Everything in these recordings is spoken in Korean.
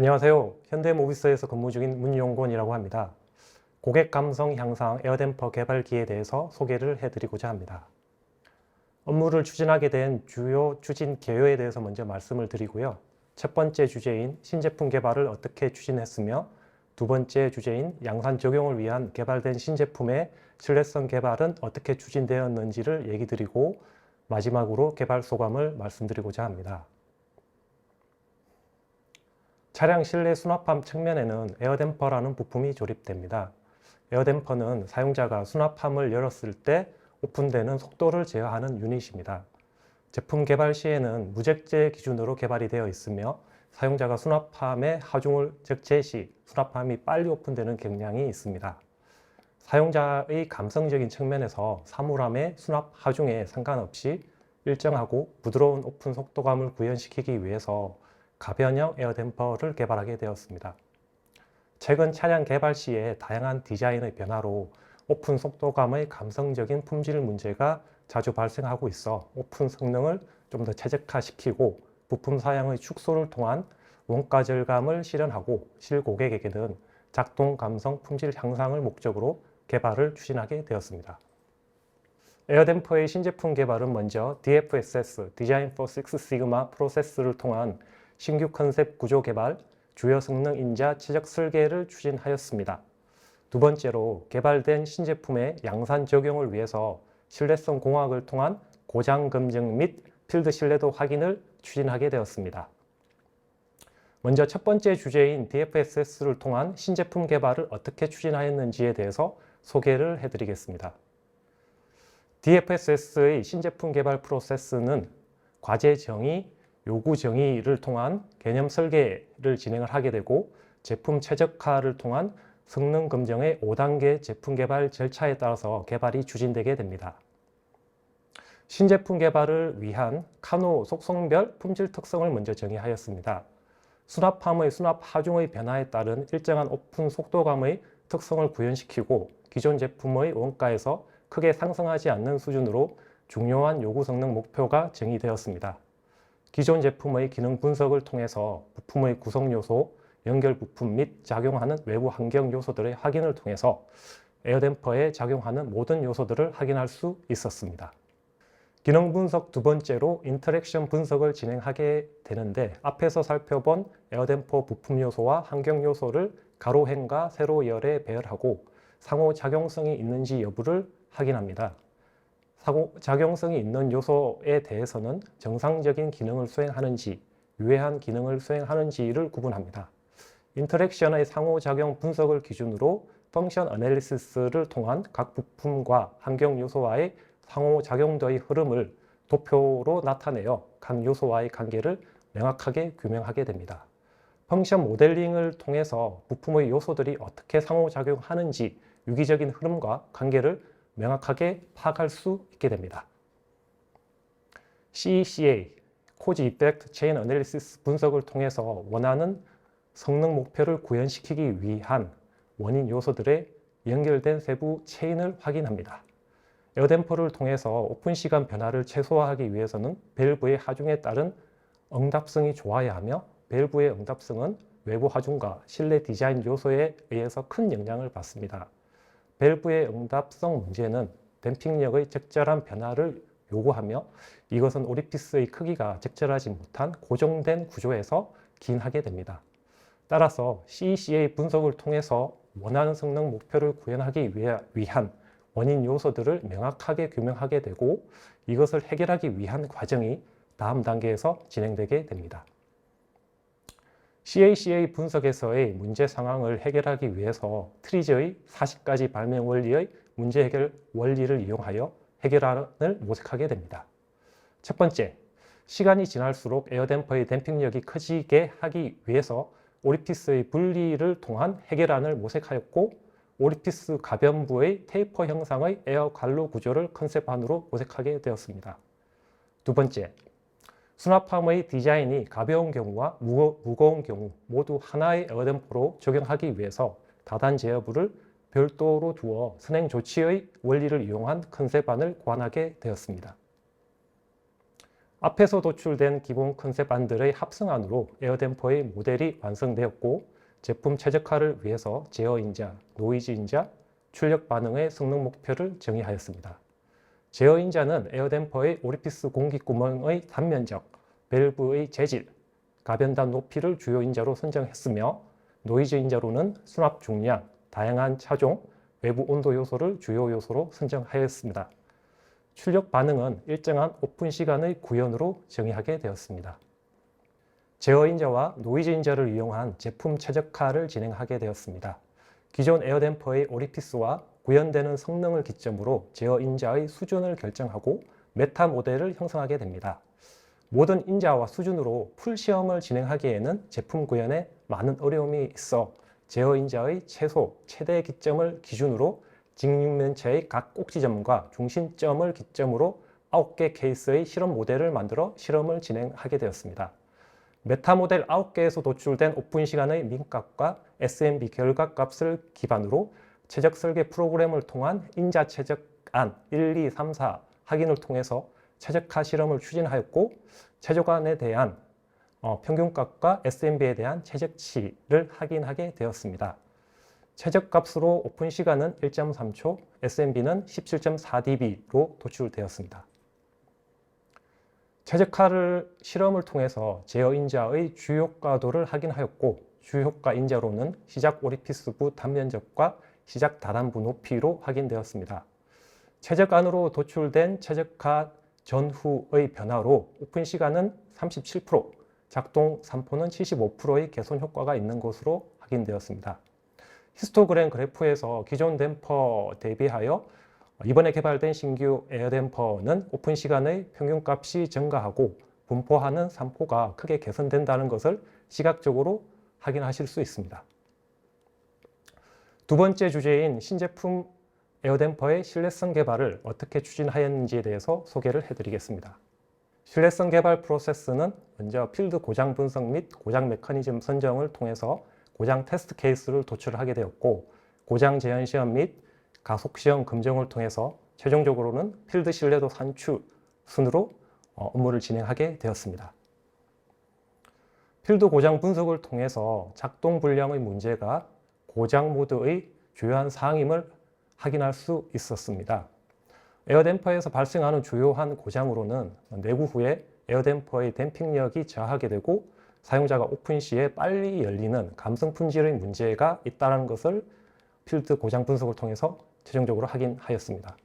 안녕하세요. 현대모비스에서 근무 중인 문용곤이라고 합니다. 고객 감성 향상 에어댐퍼 개발기에 대해서 소개를 해드리고자 합니다. 업무를 추진하게 된 주요 추진 개요에 대해서 먼저 말씀을 드리고요. 첫 번째 주제인 신제품 개발을 어떻게 추진했으며 두 번째 주제인 양산 적용을 위한 개발된 신제품의 신뢰성 개발은 어떻게 추진되었는지를 얘기 드리고 마지막으로 개발 소감을 말씀드리고자 합니다. 차량 실내 수납함 측면에는 에어댐퍼라는 부품이 조립됩니다. 에어댐퍼는 사용자가 수납함을 열었을 때 오픈되는 속도를 제어하는 유닛입니다. 제품 개발 시에는 무적재 기준으로 개발이 되어 있으며 사용자가 수납함에 하중을 적재 시 수납함이 빨리 오픈되는 경향이 있습니다. 사용자의 감성적인 측면에서 사물함의 수납 하중에 상관없이 일정하고 부드러운 오픈 속도감을 구현시키기 위해서 가변형 에어댐퍼를 개발하게 되었습니다. 최근 차량 개발 시에 다양한 디자인의 변화로 오픈 속도감의 감성적인 품질 문제가 자주 발생하고 있어 오픈 성능을 좀 더 최적화시키고 부품 사양의 축소를 통한 원가 절감을 실현하고 실고객에게는 작동 감성 품질 향상을 목적으로 개발을 추진하게 되었습니다. 에어댐퍼의 신제품 개발은 먼저 DFSS, Design for Six Sigma 프로세스를 통한 신규 컨셉 구조 개발, 주요 성능 인자 최적 설계를 추진하였습니다. 두 번째로 개발된 신제품의 양산 적용을 위해서 신뢰성 공학을 통한 고장 검증 및 필드 신뢰도 확인을 추진하게 되었습니다. 먼저 첫 번째 주제인 DFSS를 통한 신제품 개발을 어떻게 추진하였는지에 대해서 소개를 해드리겠습니다. DFSS의 신제품 개발 프로세스는 과제 정의, 요구 정의를 통한 개념 설계를 진행을 하게 되고 제품 최적화를 통한 성능 검증의 5단계 제품 개발 절차에 따라서 개발이 추진되게 됩니다. 신제품 개발을 위한 카노 속성별 품질 특성을 먼저 정의하였습니다. 수납함의 수납 하중의 변화에 따른 일정한 오픈 속도감의 특성을 구현시키고 기존 제품의 원가에서 크게 상승하지 않는 수준으로 중요한 요구 성능 목표가 정의되었습니다. 기존 제품의 기능 분석을 통해서 부품의 구성 요소, 연결 부품 및 작용하는 외부 환경 요소들의 확인을 통해서 에어댐퍼에 작용하는 모든 요소들을 확인할 수 있었습니다. 기능 분석 두 번째로 인터랙션 분석을 진행하게 되는데 앞에서 살펴본 에어댐퍼 부품 요소와 환경 요소를 가로행과 세로열에 배열하고 상호 작용성이 있는지 여부를 확인합니다. 상호 작용성이 있는 요소에 대해서는 정상적인 기능을 수행하는지 유해한 기능을 수행하는지를 구분합니다. 인터랙션의 상호작용 분석을 기준으로 펑션 어널리시스를 통한 각 부품과 환경 요소와의 상호작용도의 흐름을 도표로 나타내어 각 요소와의 관계를 명확하게 규명하게 됩니다. 펑션 모델링을 통해서 부품의 요소들이 어떻게 상호작용하는지 유기적인 흐름과 관계를 명확하게 파악할 수 있게 됩니다. CECA, Cause Effect Chain Analysis 분석을 통해서 원하는 성능 목표를 구현시키기 위한 원인 요소들의 연결된 세부 체인을 확인합니다. 에어댐퍼를 통해서 오픈 시간 변화를 최소화하기 위해서는 밸브의 하중에 따른 응답성이 좋아야 하며 밸브의 응답성은 외부 하중과 실내 디자인 요소에 의해서 큰 영향을 받습니다. 밸브의 응답성 문제는 댐핑력의 적절한 변화를 요구하며 이것은 오리피스의 크기가 적절하지 못한 고정된 구조에서 기인하게 됩니다. 따라서 CECA 분석을 통해서 원하는 성능 목표를 구현하기 위한 원인 요소들을 명확하게 규명하게 되고 이것을 해결하기 위한 과정이 다음 단계에서 진행되게 됩니다. CACA 분석에서의 문제 상황을 해결하기 위해서 트리즈의 40가지 발명 원리의 문제 해결 원리를 이용하여 해결안을 모색하게 됩니다. 첫 번째, 시간이 지날수록 에어댐퍼의 댐핑력이 커지게 하기 위해서 오리피스의 분리를 통한 해결안을 모색하였고 오리피스 가변부의 테이퍼 형상의 에어 관로 구조를 컨셉안으로 모색하게 되었습니다. 두 번째, 수납함의 디자인이 가벼운 경우와 무거운 경우 모두 하나의 에어댐퍼로 적용하기 위해서 다단 제어부를 별도로 두어 선행 조치의 원리를 이용한 컨셉안을 고안하게 되었습니다. 앞에서 도출된 기본 컨셉안들의 합성안으로 에어댐퍼의 모델이 완성되었고 제품 최적화를 위해서 제어 인자, 노이즈 인자, 출력 반응의 성능 목표를 정의하였습니다. 제어 인자는 에어댐퍼의 오리피스 공기구멍의 단면적, 밸브의 재질, 가변단 높이를 주요 인자로 선정했으며 노이즈 인자로는 수납 중량, 다양한 차종, 외부 온도 요소를 주요 요소로 선정하였습니다. 출력 반응은 일정한 오픈 시간의 구현으로 정의하게 되었습니다. 제어 인자와 노이즈 인자를 이용한 제품 최적화를 진행하게 되었습니다. 기존 에어댐퍼의 오리피스와 구현되는 성능을 기점으로 제어 인자의 수준을 결정하고 메타 모델을 형성하게 됩니다. 모든 인자와 수준으로 풀 시험을 진행하기에는 제품 구현에 많은 어려움이 있어 제어 인자의 최소, 최대 기점을 기준으로 직육면체의 각 꼭지점과 중심점을 기점으로 9개 케이스의 실험 모델을 만들어 실험을 진행하게 되었습니다. 메타 모델 9개에서 도출된 오픈 시간의 민값과 SMB 결과값을 기반으로 최적 설계 프로그램을 통한 인자 최적안 1, 2, 3, 4 확인을 통해서 최적화 실험을 추진하였고 최적안에 대한 어, 평균값과 SMB에 대한 최적치를 확인하게 되었습니다. 최적값으로 오픈 시간은 1.3초, SMB는 17.4dB로 도출되었습니다. 최적화를 실험을 통해서 제어 인자의 주효과도를 확인하였고 주효과 인자로는 시작 오리피스부 단면적과 시작 다단부 높이로 확인되었습니다. 최적 안으로 도출된 최적화 전후의 변화로 오픈 시간은 37%, 작동 산포는 75%의 개선 효과가 있는 것으로 확인되었습니다. 히스토그램 그래프에서 기존 댐퍼 대비하여 이번에 개발된 신규 에어댐퍼는 오픈 시간의 평균값이 증가하고 분포하는 산포가 크게 개선된다는 것을 시각적으로 확인하실 수 있습니다. 두 번째 주제인 신제품 에어댐퍼의 신뢰성 개발을 어떻게 추진하였는지에 대해서 소개를 해드리겠습니다. 신뢰성 개발 프로세스는 먼저 필드 고장 분석 및 고장 메커니즘 선정을 통해서 고장 테스트 케이스를 도출하게 되었고 고장 재현 시험 및 가속 시험 검증을 통해서 최종적으로는 필드 신뢰도 산출 순으로 어, 업무를 진행하게 되었습니다. 필드 고장 분석을 통해서 작동 불량의 문제가 고장 모드의 주요한 사항임을 확인할 수 있었습니다. 에어댐퍼에서 발생하는 주요한 고장으로는 내구 후에 에어댐퍼의 댐핑력이 저하게 되고 사용자가 오픈 시에 빨리 열리는 감성 품질의 문제가 있다는 것을 필드 고장 분석을 통해서 최종적으로 확인하였습니다.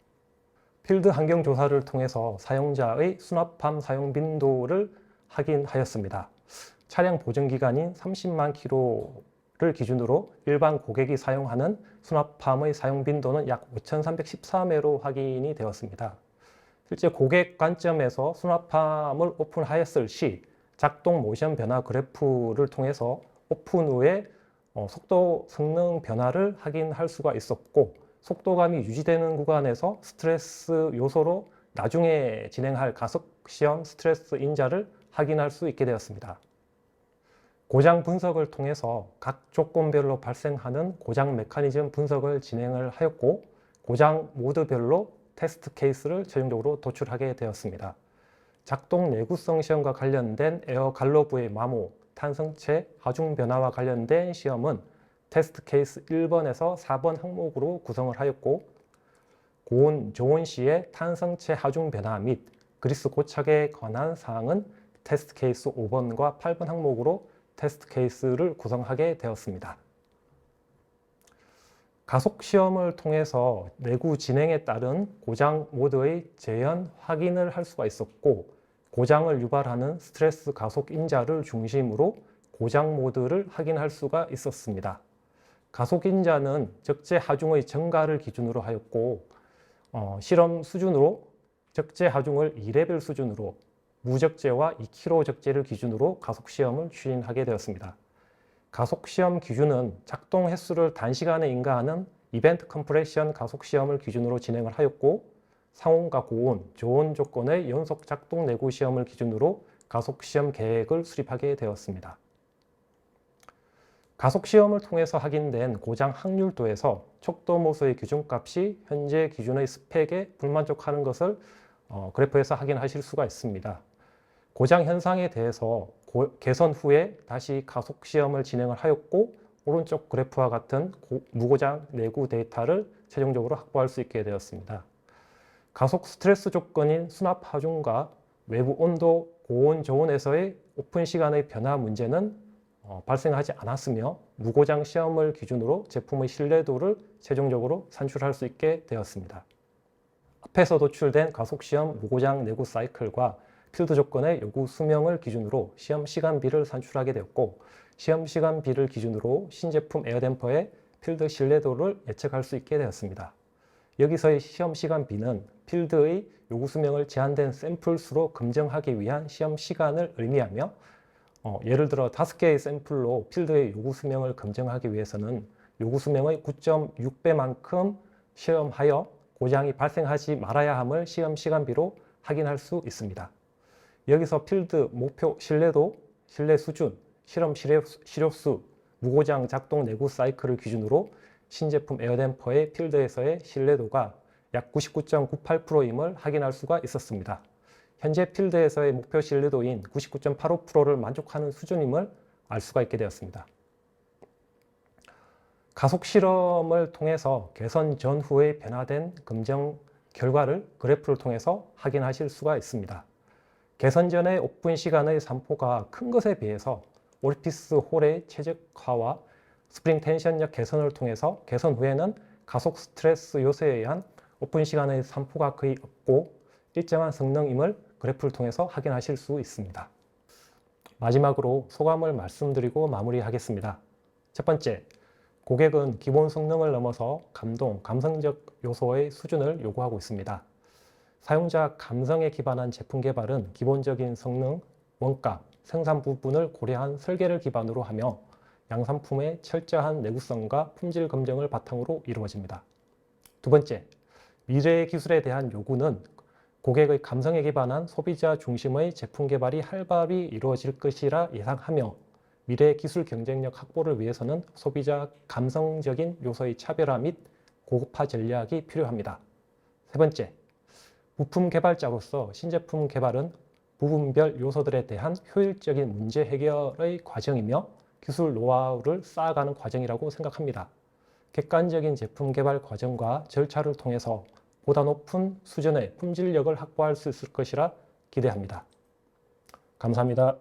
필드 환경 조사를 통해서 사용자의 수납함 사용 빈도를 확인하였습니다. 차량 보증 기간인 30만 킬로를 기준으로 일반 고객이 사용하는 수납함의 사용 빈도는 약 5,313회로 확인이 되었습니다. 실제 고객 관점에서 수납함을 오픈하였을 시 작동 모션 변화 그래프를 통해서 오픈 후에 어, 속도 성능 변화를 확인할 수가 있었고 속도감이 유지되는 구간에서 스트레스 요소로 나중에 진행할 가속 시험 스트레스 인자를 확인할 수 있게 되었습니다. 고장 분석을 통해서 각 조건별로 발생하는 고장 메커니즘 분석을 진행을 하였고 고장 모드별로 테스트 케이스를 최종적으로 도출하게 되었습니다. 작동 내구성 시험과 관련된 에어 갈로브의 마모, 탄성체, 하중 변화와 관련된 시험은 테스트 케이스 1번에서 4번 항목으로 구성을 하였고 고온, 저온 시의 탄성체 하중 변화 및 그리스 고착에 관한 사항은 테스트 케이스 5번과 8번 항목으로 테스트 케이스를 구성하게 되었습니다. 가속 시험을 통해서 내구 진행에 따른 고장 모드의 재현 확인을 할 수가 있었고 고장을 유발하는 스트레스 가속 인자를 중심으로 고장 모드를 확인할 수가 있었습니다. 가속 인자는 적재 하중의 증가를 기준으로 하였고 어, 실험 수준으로 적재 하중을 2레벨 수준으로 무적재와 2kg 적재를 기준으로 가속 시험을 추진하게 되었습니다. 가속 시험 기준은 작동 횟수를 단시간에 인가하는 이벤트 컴프레션 가속 시험을 기준으로 진행을 하였고 상온과 고온, 저온 조건의 연속 작동 내구 시험을 기준으로 가속 시험 계획을 수립하게 되었습니다. 가속 시험을 통해서 확인된 고장 확률도에서 촉도 모수의 기준값이 현재 기준의 스펙에 불만족하는 것을 어, 그래프에서 확인하실 수가 있습니다. 고장 현상에 대해서 고- 개선 후에 다시 가속 시험을 진행을 하였고 오른쪽 그래프와 같은 고- 무고장 내구 데이터를 최종적으로 확보할 수 있게 되었습니다. 가속 스트레스 조건인 수납 하중과 외부 온도, 고온 조온에서의 오픈 시간의 변화 문제는 어, 발생하지 않았으며 무고장 시험을 기준으로 제품의 신뢰도를 최종적으로 산출할 수 있게 되었습니다. 앞에서 도출된 가속 시험 무고장 내구 사이클과 필드 조건의 요구 수명을 기준으로 시험 시간비를 산출하게 되었고 시험 시간비를 기준으로 신제품 에어댐퍼의 필드 신뢰도를 예측할 수 있게 되었습니다. 여기서의 시험 시간비는 필드의 요구 수명을 제한된 샘플 수로 검증하기 위한 시험 시간을 의미하며 어, 예를 들어 다섯 개의 샘플로 필드의 요구 수명을 검증하기 위해서는 요구 수명의 9.6배만큼 시험하여 고장이 발생하지 말아야 함을 시험 시간비로 확인할 수 있습니다. 여기서 필드 목표 신뢰도, 신뢰 수준, 실험 실효, 실효수, 무고장 작동 내구 사이클을 기준으로 신제품 에어댐퍼의 필드에서의 신뢰도가 약 99.98%임을 확인할 수가 있었습니다. 현재 필드에서의 목표 신뢰도인 99.85%를 만족하는 수준임을 알 수가 있게 되었습니다. 가속 실험을 통해서 개선 전후의 변화된 검정 결과를 그래프를 통해서 확인하실 수가 있습니다. 개선 전의 오픈 시간의 산포가 큰 것에 비해서 오리피스 홀의 최적화와 스프링 텐션력 개선을 통해서 개선 후에는 가속 스트레스 요소에 의한 오픈 시간의 산포가 거의 없고 일정한 성능임을 그래프를 통해서 확인하실 수 있습니다. 마지막으로 소감을 말씀드리고 마무리하겠습니다. 첫 번째, 고객은 기본 성능을 넘어서 감동, 감성적 요소의 수준을 요구하고 있습니다. 사용자 감성에 기반한 제품 개발은 기본적인 성능, 원가, 생산 부분을 고려한 설계를 기반으로 하며 양산품의 철저한 내구성과 품질 검증을 바탕으로 이루어집니다. 두 번째, 미래의 기술에 대한 요구는 고객의 감성에 기반한 소비자 중심의 제품 개발이 활발히 이루어질 것이라 예상하며 미래의 기술 경쟁력 확보를 위해서는 소비자 감성적인 요소의 차별화 및 고급화 전략이 필요합니다. 세 번째, 부품 개발자로서 신제품 개발은 부분별 요소들에 대한 효율적인 문제 해결의 과정이며 기술 노하우를 쌓아가는 과정이라고 생각합니다. 객관적인 제품 개발 과정과 절차를 통해서 보다 높은 수준의 품질력을 확보할 수 있을 것이라 기대합니다. 감사합니다.